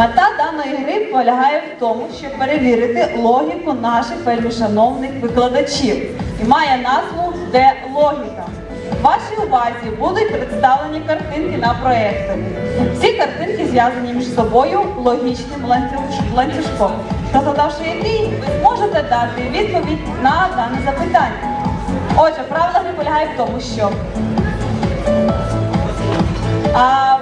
Мета даної гри полягає в тому, щоб перевірити логіку наших вельмишановних викладачів. І має назву Де логіка. Вашій увазі будуть представлені картинки на проєкторі. Всі картинки зв'язані між собою логічним ланцюж- ланцюжком, задавши який ви зможете дати відповідь на дане запитання. Отже, правила гри полягає в тому, що а,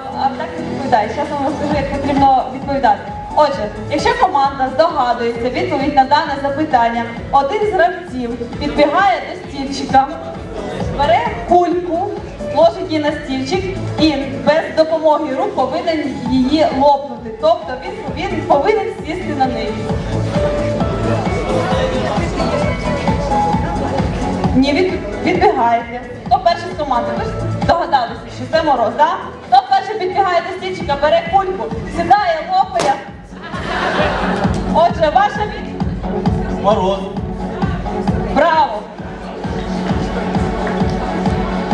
а відповідає. Зараз вам розкажу, як потрібно відповідати. Отже, якщо команда здогадується відповідь на дане запитання, один з гравців підбігає до стільчика, бере кульку, ложить її на стільчик і без допомоги рук повинен її лопнути. Тобто він, він повинен сісти на неї. Ні, від, відбігаєте. Хто перший з команди? Ви ж догадалися, що це мороз, так? Перший підбігає до стільчика, бере кульку, сідає, лопає. Отже, ваша відповідь. Мороз. Браво!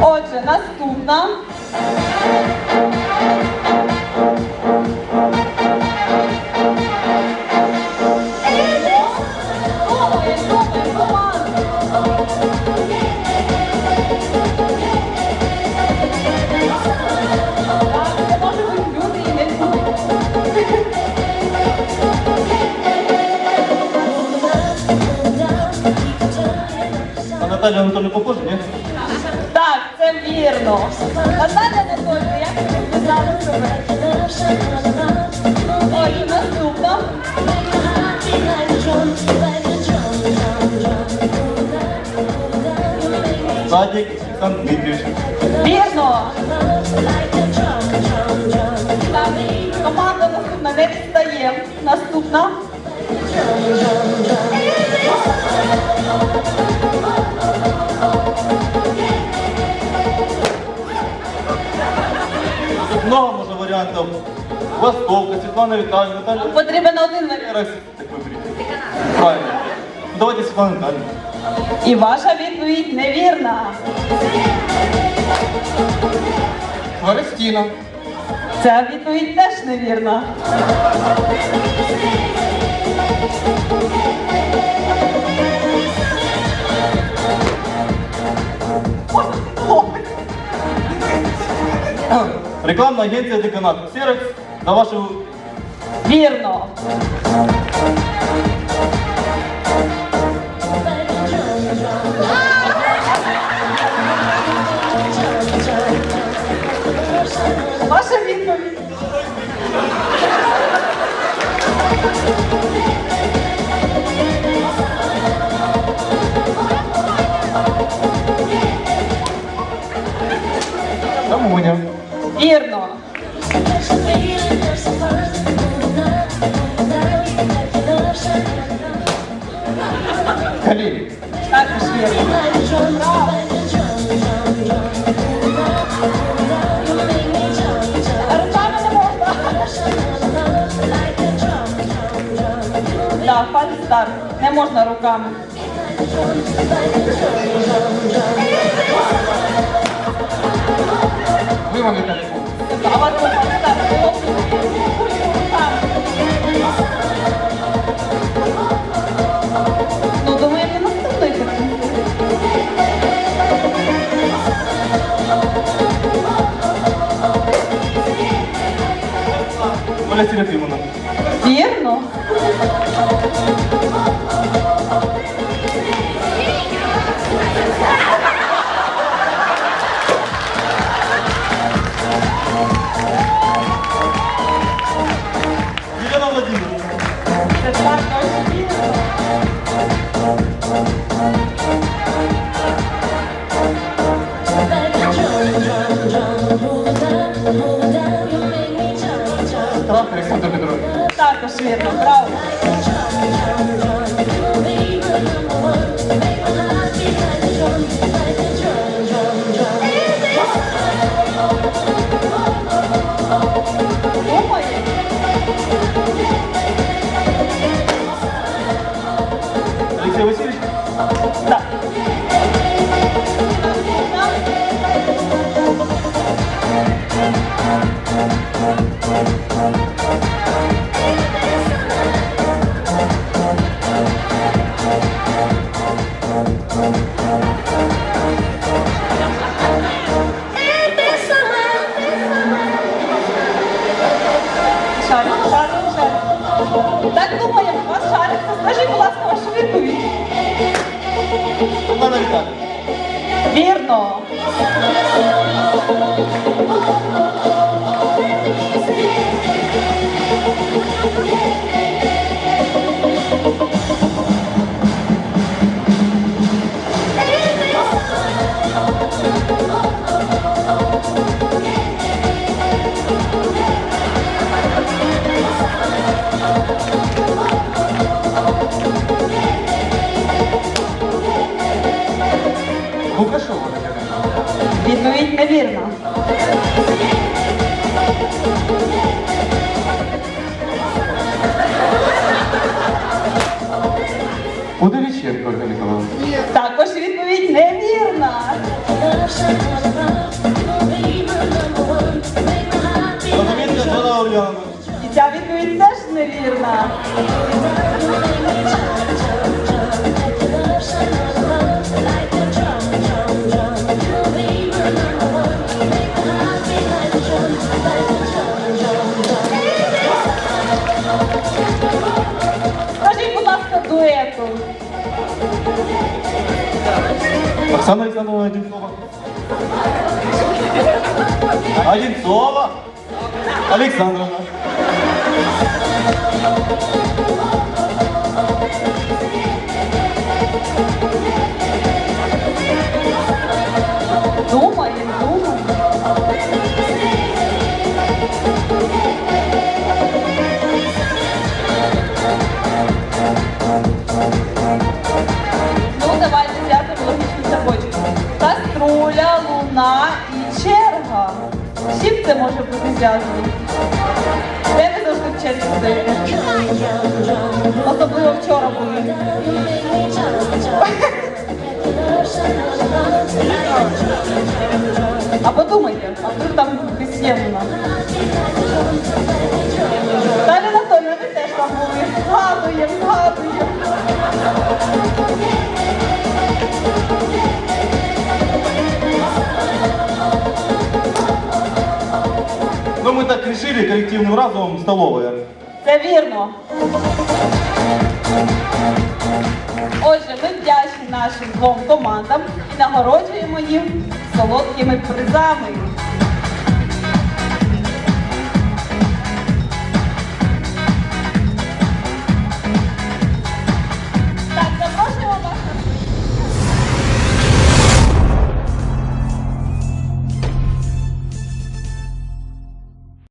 Отже, наступна. А Наталя Анатольевна ні? Так, це вірно. Наталя Анатольовна, як ви впізнали себе? Отже, наступна. Садик Олександр Дмитрович. Вірно. Так, команда наступна не відстає. Наступна. Варіантів. Востовка, Світлана Віталіївна, Наталя. Потрібен один варіант. Так виберіть. Правильно. Ну, Давайте Світлана Віталіївна. І ваша відповідь невірна. Хворостіна. Ця відповідь теж невірна. Рекламна агенція Деканат. Серекс, На вашу Вірно. Вірно. Каліні. Також вірно. Так, Стар, не можна руками. wyłam ten punkt. Dawaj, No dołujemy na następnej takiej. Bo lecimy filmu Також Олена Віталіївна. Вірно. Thank you. Лукашова, наверное. Відповідь невірна. Удовиченко, Ольга Николаевна. Також відповідь невірна. І ця відповідь теж невірна. Оксана слово. Одинцова. Одинцова. Александровна. Черга. З чим це може бути зв'язано? Де ви завжди в здаєте? Особливо вчора були. А подумайте, а вдруг там. Далі Ну, мы так решили коллективным разумом столовая. Це вірно. Отже, ми вдячні нашим двом командам і нагороджуємо їм солодкими призами.